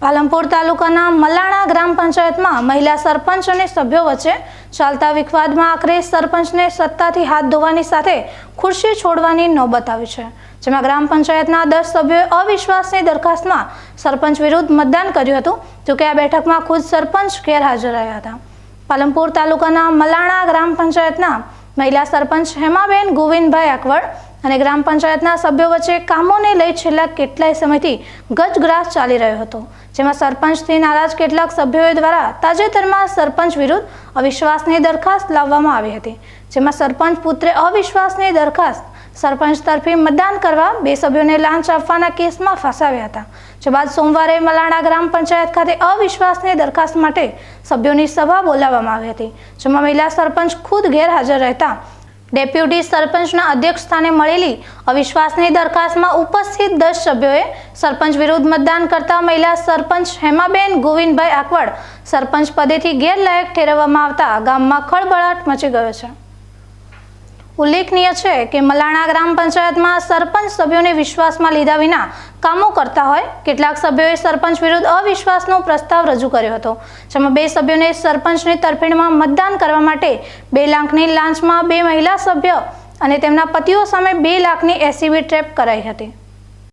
પાલનપુર તાલુકાના મલાણા ગ્રામ પંચાયતમાં મહિલા સરપંચ અને સભ્યો વચ્ચે ચાલતા વિખવાદમાં આખરે સરપંચને સત્તાથી હાથ ધોવાની સાથે ખુરશી છોડવાની નોબત આવી છે, જેમાં ગ્રામ પંચાયતના દસ સભ્યોએ અવિશ્વાસની દરખાસ્તમાં સરપંચ વિરુદ્ધ મતદાન કર્યું હતું જોકે આ બેઠકમાં ખુદ સરપંચ ગેરહાજર રહ્યા હતા. પાલમપુર તાલુકાના મલાણા ગ્રામ પંચાયતના મહિલા સરપંચ હેમાબેન ગોવિંદભાઈ અકવડ અને ગ્રામ પંચાયતના સભ્યો વચ્ચે કામોને લઈ છેલ્લા કેટલાય સમયથી ગજગ્રાસ ચાલી રહ્યો હતો, જેમાં સરપંચથી નારાજ કેટલાક સભ્યોએ દ્વારા તાજેતરમાં સરપંચ વિરુદ્ધ અવિશ્વાસની દરખાસ્ત લાવવામાં આવી હતી, જેમાં સરપંચ પુત્રે અવિશ્વાસની દરખાસ્ત સરપંચ તરફી મતદાન કરવા બે સભ્યોને લાંચ આપવાના કેસમાં ફસાવ્યા હતા, જે બાદ સોમવારે મલાણા ગ્રામ પંચાયત ખાતે અવિશ્વાસની દરખાસ્ત માટે સભ્યોની સભા બોલાવવામાં આવી હતી, જેમાં મહિલા સરપંચ ખુદ ગેરહાજર રહેતા ડેપ્યુટી સરપંચના અધ્યક્ષ સ્થાને મળેલી અવિશ્વાસની દરખાસ્તમાં ઉપસ્થિત દસ સભ્યોએ સરપંચ વિરુદ્ધ મતદાન કરતા મહિલા સરપંચ હેમાબેન ગોવિંદભાઈ આકવડ સરપંચ પદેથી ગેરલાયક ઠેરવવામાં આવતા ગામમાં ખળબળાટ મચી ગયો છે. ઉલ્લેખનીય છે કે મલાણા ગ્રામ પંચાયતમાં સરપંચ સભ્યોને વિશ્વાસમાં લીધા વિના કામો કરતા હોય, કેટલાક સભ્યોએ સરપંચ વિરુદ્ધ અવિશ્વાસનો પ્રસ્તાવ રજૂ કર્યો હતો, જેમાં બે સભ્યોને સરપંચની તરફેણમાં મતદાન કરવા માટે બે લાખની લાંચમાં બે મહિલા સભ્ય અને તેમના પતિઓ સામે બે લાખની એસીબી ટ્રેપ કરાઈ હતી.